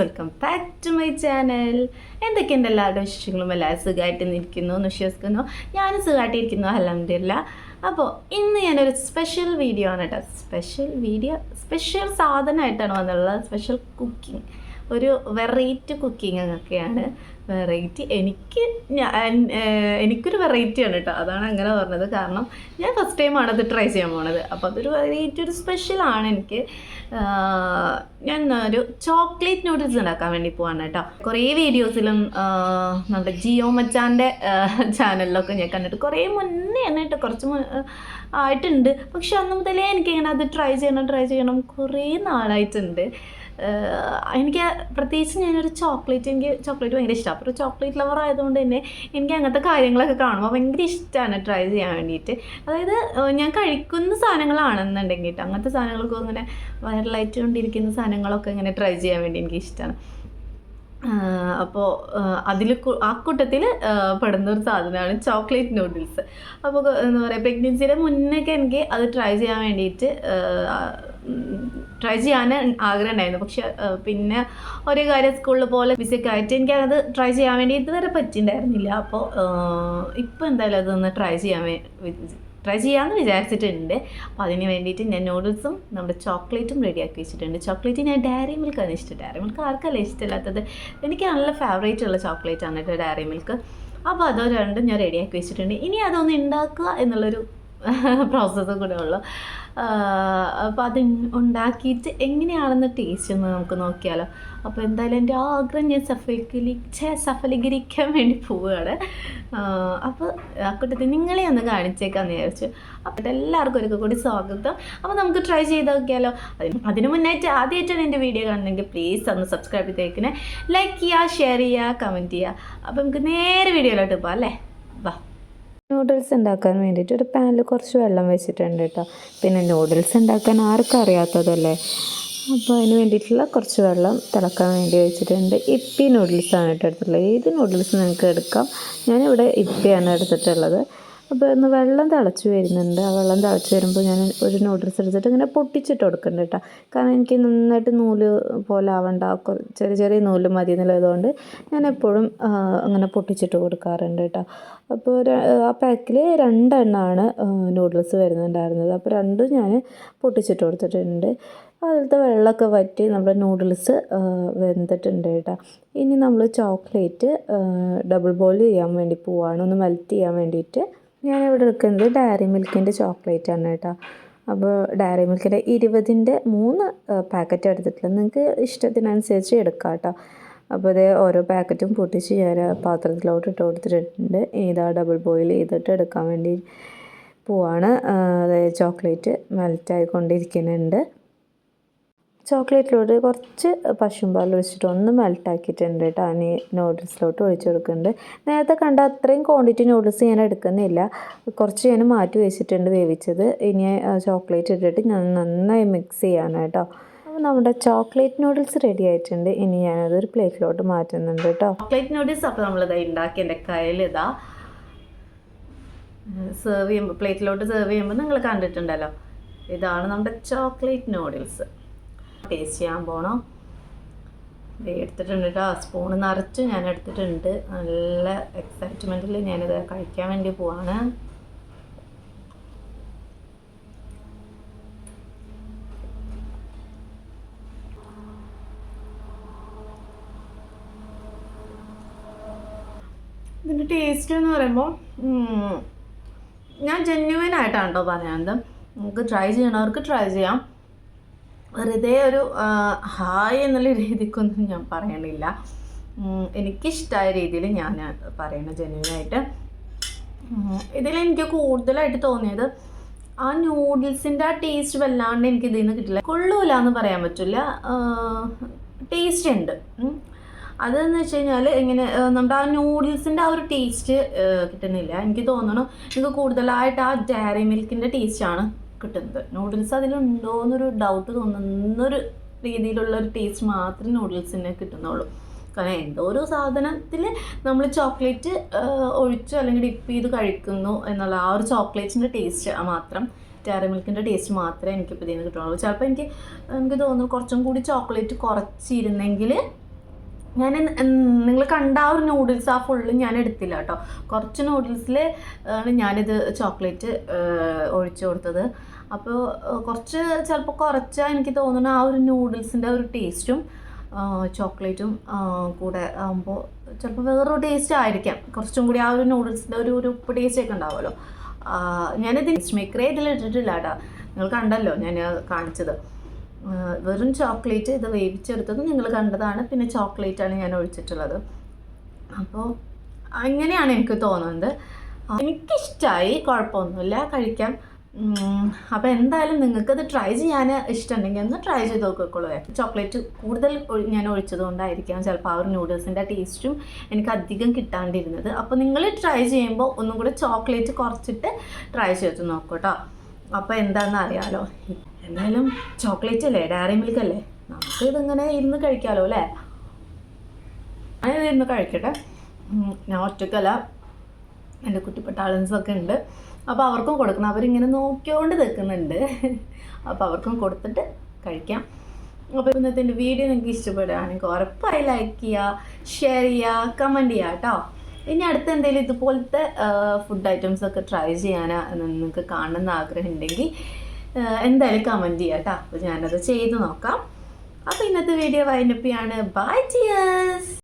Welcome back to my channel. എന്തൊക്കെയുണ്ട് എല്ലാവരുടെ വിശേഷങ്ങളും? എല്ലാവരും സുഖമായിട്ട് ഇരിക്കുന്നു എന്ന് വിശ്വസിക്കുന്നു ഞാനും സുഖമായിട്ടിരിക്കുന്നു അലഹമില്ല അപ്പോൾ ഇന്ന് ഞാനൊരു സ്പെഷ്യൽ വീഡിയോ ആണ് കേട്ടോ. സ്പെഷ്യൽ വീഡിയോ സ്പെഷ്യൽ സാധനമായിട്ടാണ് വന്നുള്ളത് സ്പെഷ്യൽ കുക്കിംഗ് ഒരു വെറൈറ്റി കുക്കിംഗ് ഒക്കെയാണ്. വെറൈറ്റി. എനിക്ക് ഞാൻ എനിക്കൊരു വെറൈറ്റിയാണ് കേട്ടോ. അതാണ് അങ്ങനെ പറഞ്ഞത്. കാരണം ഞാൻ ഫസ്റ്റ് ടൈമാണ് അത് ട്രൈ ചെയ്യാൻ പോണത്. അപ്പോൾ അതൊരു വെറൈറ്റി ഒരു സ്പെഷ്യലാണ് എനിക്ക്. ഞാൻ ഒരു ചോക്ലേറ്റ് നൂഡിൽസ് ഉണ്ടാക്കാൻ വേണ്ടി പോവാണ് കേട്ടോ. കുറേ വീഡിയോസിലും നമ്മുടെ ജിയോ മച്ചാന്റെ ചാനലിലൊക്കെ ഞാൻ കണ്ടിട്ട് കുറേ മുന്നേ ആണ് കേട്ടോ കുറച്ച് ആയിട്ടുണ്ട്. പക്ഷെ അന്ന് മുതലേ എനിക്കിങ്ങനെ അത് ട്രൈ ചെയ്യണം ട്രൈ ചെയ്യണം കുറേ നാളായിട്ടുണ്ട്. എനിക്ക് പ്രത്യേകിച്ച് ഞാനൊരു ചോക്ലേറ്റ് എനിക്ക് ചോക്ലേറ്റ് ഭയങ്കര ഇഷ്ടമാണ് അപ്പോൾ ഒരു ചോക്ലേറ്റ് ലവർ ആയതുകൊണ്ട് തന്നെ എനിക്ക് അങ്ങനത്തെ കാര്യങ്ങളൊക്കെ കാണുമ്പോൾ ഭയങ്കര ഇഷ്ടമാണ് ട്രൈ ചെയ്യാൻ വേണ്ടിയിട്ട് അതായത് ഞാൻ കഴിക്കുന്ന സാധനങ്ങളാണെന്നുണ്ടെങ്കിൽ കേട്ടോ അങ്ങനത്തെ സാധനങ്ങളൊക്കെ അങ്ങനെ വൈറലായിട്ട് കൊണ്ടിരിക്കുന്ന സാധനങ്ങളൊക്കെ ഇങ്ങനെ ട്രൈ ചെയ്യാൻ വേണ്ടി എനിക്ക് ഇഷ്ടമാണ് അപ്പോൾ അതിൽ ആ കൂട്ടത്തിൽ പെടുന്ന ഒരു സാധനമാണ് ചോക്ലേറ്റ് നൂഡിൽസ് അപ്പോൾ എന്താ പറയുക പ്രഗ്നൻസിയുടെ മുന്നേക്കെ എനിക്ക് അത് ട്രൈ ചെയ്യാൻ വേണ്ടിയിട്ട് ട്രൈ ചെയ്യാൻ ആഗ്രഹം ഉണ്ടായിരുന്നു. പക്ഷെ പിന്നെ ഒരു കാര്യം സ്കൂളിൽ പോലെ ബിസിയൊക്കെ ആയിട്ട് എനിക്കത് ട്രൈ ചെയ്യാൻ വേണ്ടി ഇതുവരെ പറ്റിയിട്ടുണ്ടായിരുന്നില്ല അപ്പോൾ ഇപ്പോൾ എന്തായാലും അതൊന്ന് ട്രൈ ചെയ്യാൻ ട്രൈ ചെയ്യാമെന്ന് വിചാരിച്ചിട്ടുണ്ട്. അപ്പോൾ അതിന് വേണ്ടിയിട്ട് ഞാൻ നൂഡിൽസും നമ്മുടെ ചോക്ലേറ്റും റെഡിയാക്കി വെച്ചിട്ടുണ്ട്. ചോക്ലേറ്റ് ഞാൻ ഡയറി മിൽക്കാണ് ഇഷ്ടം. ഡയറി മിൽക്ക് ആർക്കല്ല ഇഷ്ടമില്ലാത്തത്. എനിക്ക് നല്ല ഫേവറേറ്റ് ഉള്ള ചോക്ലേറ്റ് ആണ് കേട്ടോ ഡയറി മിൽക്ക് അപ്പോൾ അതോ രണ്ടും ഞാൻ റെഡിയാക്കി വെച്ചിട്ടുണ്ട്. ഇനി അതൊന്ന് ഉണ്ടാക്കുക എന്നുള്ളൊരു പ്രോസസ്സ് കൂടെ ഉള്ളു അപ്പോൾ അത് ഉണ്ടാക്കിയിട്ട് എങ്ങനെയാണെന്ന് ടേസ്റ്റ് ഒന്ന് നമുക്ക് നോക്കിയാലോ. അപ്പോൾ എന്തായാലും എന്റെ ആഗ്രഹം ഞാൻ സഫലീകരി സഫലീകരിക്കാൻ വേണ്ടി പോവുകയാണ്. അപ്പോൾ ആ കൂട്ടത്തിൽ നിങ്ങളെ ഒന്ന് കാണിച്ചേക്കാന്ന് വിചാരിച്ചു. അപ്പോൾ എല്ലാവർക്കും ഒരിക്കൽ കൂടി സ്വാഗതം. അപ്പോൾ നമുക്ക് ട്രൈ ചെയ്ത് നോക്കിയാലോ. അതിന് അതിന് മുന്നായിട്ട് ആദ്യമായിട്ടാണ് എന്റെ വീഡിയോ കാണുന്നെങ്കിൽ പ്ലീസ് ഒന്ന് സബ്സ്ക്രൈബ് ചെയ്തേക്കണേ. ലൈക്ക് ചെയ്യുക ഷെയർ ചെയ്യുക കമന്റ് ചെയ്യുക. അപ്പോൾ നമുക്ക് നേരെ വീഡിയോയിലോട്ട് പോകാം അല്ലേ? വാ. നൂഡിൽസ് ഉണ്ടാക്കാൻ വേണ്ടിയിട്ട് ഒരു പാനിൽ കുറച്ച് വെള്ളം വെച്ചിട്ടുണ്ട് കേട്ടോ പിന്നെ നൂഡിൽസ് ഉണ്ടാക്കാൻ ആർക്കും അറിയാത്തതല്ലേ? അപ്പോൾ അതിന് വേണ്ടിയിട്ടുള്ള കുറച്ച് വെള്ളം തിളക്കാൻ വേണ്ടി വെച്ചിട്ടുണ്ട്. ഇപ്പി നൂഡിൽസാണ് കേട്ടോ എടുത്തിട്ടുള്ളത്. ഏത് നൂഡിൽസ് നിങ്ങൾക്ക് എടുക്കാം? ഞാനിവിടെ ഇപ്പിയാണ് എടുത്തിട്ടുള്ളത്. അപ്പോൾ ഒന്ന് വെള്ളം തിളച്ച് വരുന്നുണ്ട്. ആ വെള്ളം തിളച്ച് വരുമ്പോൾ ഞാൻ ഒരു നൂഡിൽസ് എടുത്തിട്ട് ഇങ്ങനെ പൊട്ടിച്ചിട്ട് കൊടുക്കുന്നുണ്ട് കേട്ടോ കാരണം എനിക്ക് നന്നായിട്ട് നൂൽ പോലെ ആവണ്ട. ചെറിയ ചെറിയ നൂൽ മതി എന്നുള്ളതുകൊണ്ട് ഞാൻ എപ്പോഴും അങ്ങനെ പൊട്ടിച്ചിട്ട് കൊടുക്കാറുണ്ട് കേട്ടോ അപ്പോൾ ആ പാക്കിൽ രണ്ടെണ്ണമാണ് നൂഡിൽസ് വരുന്നുണ്ടായിരുന്നത്. അപ്പോൾ രണ്ടും ഞാൻ പൊട്ടിച്ചിട്ട് കൊടുത്തിട്ടുണ്ട്. അതിലത്തെ വെള്ളമൊക്കെ വറ്റി നമ്മുടെ നൂഡിൽസ് വെന്തിട്ടുണ്ട് കേട്ടോ ഇനി നമ്മൾ ചോക്ലേറ്റ് ഡബിൾ ബോയിൽ ചെയ്യാൻ വേണ്ടി പോവാണ്. ഒന്ന് മെൽറ്റ് ചെയ്യാൻ വേണ്ടിയിട്ട്. ഞാനിവിടെ എടുക്കുന്നത് ഡയറി മിൽക്കിന്റെ ചോക്ലേറ്റ് ആണ് കേട്ടോ. അപ്പോൾ ഡയറി മിൽക്കിന്റെ ഇരുപതിന്റെ മൂന്ന് പാക്കറ്റ് എടുത്തിട്ടുള്ളത്. നിങ്ങൾക്ക് ഇഷ്ടത്തിനനുസരിച്ച് എടുക്കാം കേട്ടോ. അപ്പോൾ ഇത് ഓരോ പാക്കറ്റും പൊട്ടിച്ച് ഞാൻ പാത്രത്തിലോട്ട് ഇട്ട് കൊടുത്തിട്ടുണ്ട്. ഏതാ ഡബിൾ ബോയിൽ ചെയ്തിട്ട് എടുക്കാൻ വേണ്ടി പോവാണ്. അതായത് ചോക്ലേറ്റ് മെൽറ്റായിക്കൊണ്ടിരിക്കുന്നുണ്ട് ചോക്ലേറ്റിലോട്ട് കുറച്ച് പശുമ്പാൽ ഒഴിച്ചിട്ട് ഒന്ന് മെൽട്ടാക്കിയിട്ടുണ്ട് കേട്ടോ. അതിന് നൂഡിൽസിലോട്ട് ഒഴിച്ച് കൊടുക്കുന്നുണ്ട്. നേരത്തെ കണ്ട അത്രയും ക്വാണ്ടിറ്റി നൂഡിൽസ് ഞാൻ എടുക്കുന്നില്ല. കുറച്ച് ഞാൻ മാറ്റി വെച്ചിട്ടുണ്ട് വേവിച്ചത്. ഇനി ചോക്ലേറ്റ് ഇട്ടിട്ട് ഞാൻ നന്നായി മിക്സ് ചെയ്യാണ് കേട്ടോ. അപ്പോൾ നമ്മുടെ ചോക്ലേറ്റ് നൂഡിൽസ് റെഡി ആയിട്ടുണ്ട്. ഇനി ഞാനത് ഒരു പ്ലേറ്റിലോട്ട് മാറ്റുന്നുണ്ട് കേട്ടോ. ചോക്ലേറ്റ് നൂഡിൽസ് അപ്പോൾ നമ്മളിതാ ഉണ്ടാക്കി എന്റെ കയ്യിലിതാ സെർവ് ചെയ്യുമ്പോൾ പ്ലേറ്റിലോട്ട് സെർവ് ചെയ്യുമ്പോൾ നിങ്ങൾ കണ്ടിട്ടുണ്ടല്ലോ. ഇതാണ് നമ്മുടെ ചോക്ലേറ്റ് നൂഡിൽസ് ടേസ്റ്റ് ചെയ്യാൻ പോകണം എടുത്തിട്ടുണ്ട് കേട്ടോ സ്പൂണ് നിറച്ച് ഞാൻ എടുത്തിട്ടുണ്ട്. നല്ല എക്സൈറ്റ്മെന്റിൽ ഞാനിത് കഴിക്കാൻ വേണ്ടി പോവാണ്. ഇതിന്റെ ടേസ്റ്റ് എന്ന് പറയുമ്പോൾ ഞാൻ ജെന്യുവൻ ആയിട്ടാണ് കേട്ടോ പറയുന്നത് നമുക്ക് ട്രൈ ചെയ്യണവർക്ക് ട്രൈ ചെയ്യാം. വെറുതെ ഒരു ഹായ് എന്നുള്ള രീതിക്കൊന്നും ഞാൻ പറയണില്ല. എനിക്കിഷ്ടമായ രീതിയിൽ ഞാൻ പറയണ ജനുവിനായിട്ട് ഇതിലെനിക്ക് കൂടുതലായിട്ട് തോന്നിയത് ആ നൂഡിൽസിന്റെ ആ ടേസ്റ്റ് വല്ലാണ്ട് എനിക്ക് ഇതിൽ നിന്ന് കിട്ടില്ല. കൊള്ളൂല എന്ന് പറയാൻ പറ്റില്ല. ടേസ്റ്റ് ഉണ്ട്. അതെന്ന് വെച്ച് കഴിഞ്ഞാൽ ഇങ്ങനെ നമ്മുടെ ആ നൂഡിൽസിന്റെ ആ ഒരു ടേസ്റ്റ് കിട്ടുന്നില്ല. എനിക്ക് തോന്നണം എനിക്ക് കൂടുതലായിട്ട് ആ ഡയറി മിൽക്കിന്റെ ടേസ്റ്റാണ് കിട്ടുന്നത്. നൂഡിൽസ് അതിലുണ്ടോ എന്നൊരു ഡൗട്ട് തോന്നുന്നൊരു രീതിയിലുള്ള ഒരു ടേസ്റ്റ് മാത്രമേ നൂഡിൽസിന് കിട്ടുന്നുള്ളൂ. കാരണം എന്തോ ഒരു സാധനത്തിൽ നമ്മൾ ചോക്ലേറ്റ് ഒഴിച്ചു അല്ലെങ്കിൽ ഡിപ്പ് ചെയ്ത് കഴിക്കുന്നു എന്നുള്ള ആ ഒരു ചോക്ലേറ്റിന്റെ ടേസ്റ്റ് മാത്രം ഡയറി മിൽക്കിന്റെ ടേസ്റ്റ് മാത്രമേ എനിക്കിപ്പോൾ ഇതിൽ നിന്ന് കിട്ടുള്ളൂ ചിലപ്പോൾ എനിക്ക് എനിക്ക് തോന്നുന്നു കുറച്ചും കൂടി ചോക്ലേറ്റ് കുറച്ചിരുന്നെങ്കിൽ ഞാൻ നിങ്ങൾ കണ്ട ആ ഒരു നൂഡിൽസ് ആ ഫുള്ള് ഞാൻ എടുത്തില്ല കേട്ടോ. കുറച്ച് നൂഡിൽസിൽ ആണ് ഞാനിത് ചോക്ലേറ്റ് ഒഴിച്ചു കൊടുത്തത്. അപ്പോൾ കുറച്ച് ചിലപ്പോൾ കുറച്ചാൽ എനിക്ക് തോന്നുന്നു ആ ഒരു നൂഡിൽസിന്റെ ഒരു ടേസ്റ്റും ചോക്ലേറ്റും കൂടെ ആകുമ്പോൾ ചിലപ്പോൾ വേറൊരു ടേസ്റ്റ് ആയിരിക്കാം. കുറച്ചും കൂടി ആ ഒരു നൂഡിൽസിന്റെ ഒരു ഒരു ഉപ്പ് ടേസ്റ്റ് ഒക്കെ ഉണ്ടാവുമല്ലോ. ഞാനിത് ടേസ്റ്റ് മേക്കറേ ഇതിൽ ഇട്ടിട്ടില്ല കേട്ടോ. നിങ്ങൾ കണ്ടല്ലോ ഞാൻ കാണിച്ചത്. വെറും ചോക്ലേറ്റ് ഇത് വേവിച്ചെടുത്തത് നിങ്ങൾ കണ്ടതാണ്. പിന്നെ ചോക്ലേറ്റാണ് ഞാൻ ഒഴിച്ചിട്ടുള്ളത്. അപ്പോൾ അങ്ങനെയാണ് എനിക്ക് തോന്നുന്നത്. എനിക്കിഷ്ടമായി കുഴപ്പമൊന്നുമില്ല കഴിക്കാം. അപ്പോൾ എന്തായാലും നിങ്ങൾക്കത് ട്രൈ ചെയ്യാൻ ഇഷ്ടമുണ്ടെങ്കിൽ ഒന്ന് ട്രൈ ചെയ്ത് നോക്കിക്കോളൂ. ചോക്ലേറ്റ് കൂടുതൽ ഞാൻ ഒഴിച്ചത് കൊണ്ടായിരിക്കാം ചിലപ്പോൾ ആ ഒരു നൂഡിൽസിന്റെ ടേസ്റ്റും എനിക്ക് അധികം കിട്ടാണ്ടിരുന്നത്. അപ്പോൾ നിങ്ങൾ ട്രൈ ചെയ്യുമ്പോൾ ഒന്നും കൂടെ ചോക്ലേറ്റ് കുറച്ചിട്ട് ട്രൈ ചെയ്ത് നോക്കൂ കേട്ടോ അപ്പോൾ എന്താണെന്ന് അറിയാലോ. എന്തായാലും ചോക്ലേറ്റ് അല്ലേ? ഡയറി മിൽക്ക് അല്ലേ? നമുക്ക് ഇതിങ്ങനെ ഇരുന്ന് കഴിക്കാമല്ലോ അല്ലേ? ഞാനിത് ഇരുന്ന് കഴിക്കട്ടെ. ഞാൻ ഒറ്റക്കല്ല. എന്റെ കുട്ടിപ്പട്ടാളൻസൊക്കെ ഉണ്ട്. അപ്പോൾ അവർക്കും കൊടുക്കണം. അവരിങ്ങനെ നോക്കിയോണ്ട് നിൽക്കുന്നുണ്ട്. അപ്പോൾ അവർക്കും കൊടുത്തിട്ട് കഴിക്കാം. അപ്പോൾ ഇന്നത്തെ എന്റെ വീഡിയോ നിങ്ങൾക്ക് ഇഷ്ടപ്പെടുകയാണെങ്കിൽ ഉറപ്പായി ലൈക്ക് ചെയ്യുക ഷെയർ ചെയ്യുക കമന്റ് ചെയ്യുക കേട്ടോ. ഇനി അടുത്ത എന്തെങ്കിലും ഇതുപോലത്തെ ഫുഡ് ഐറ്റംസ് ഒക്കെ ട്രൈ ചെയ്യാനാ നിങ്ങൾക്ക് കാണണമെന്ന് ആഗ്രഹം ഉണ്ടെങ്കിൽ എന്തായാലും കമന്റ് ചെയ്യുക കേട്ടോ അപ്പോൾ ഞാനത് ചെയ്ത് നോക്കാം. അപ്പോൾ ഇന്നത്തെ വീഡിയോ വൈനപ്പിയാണ് ബൈ ടിയേഴ്സ്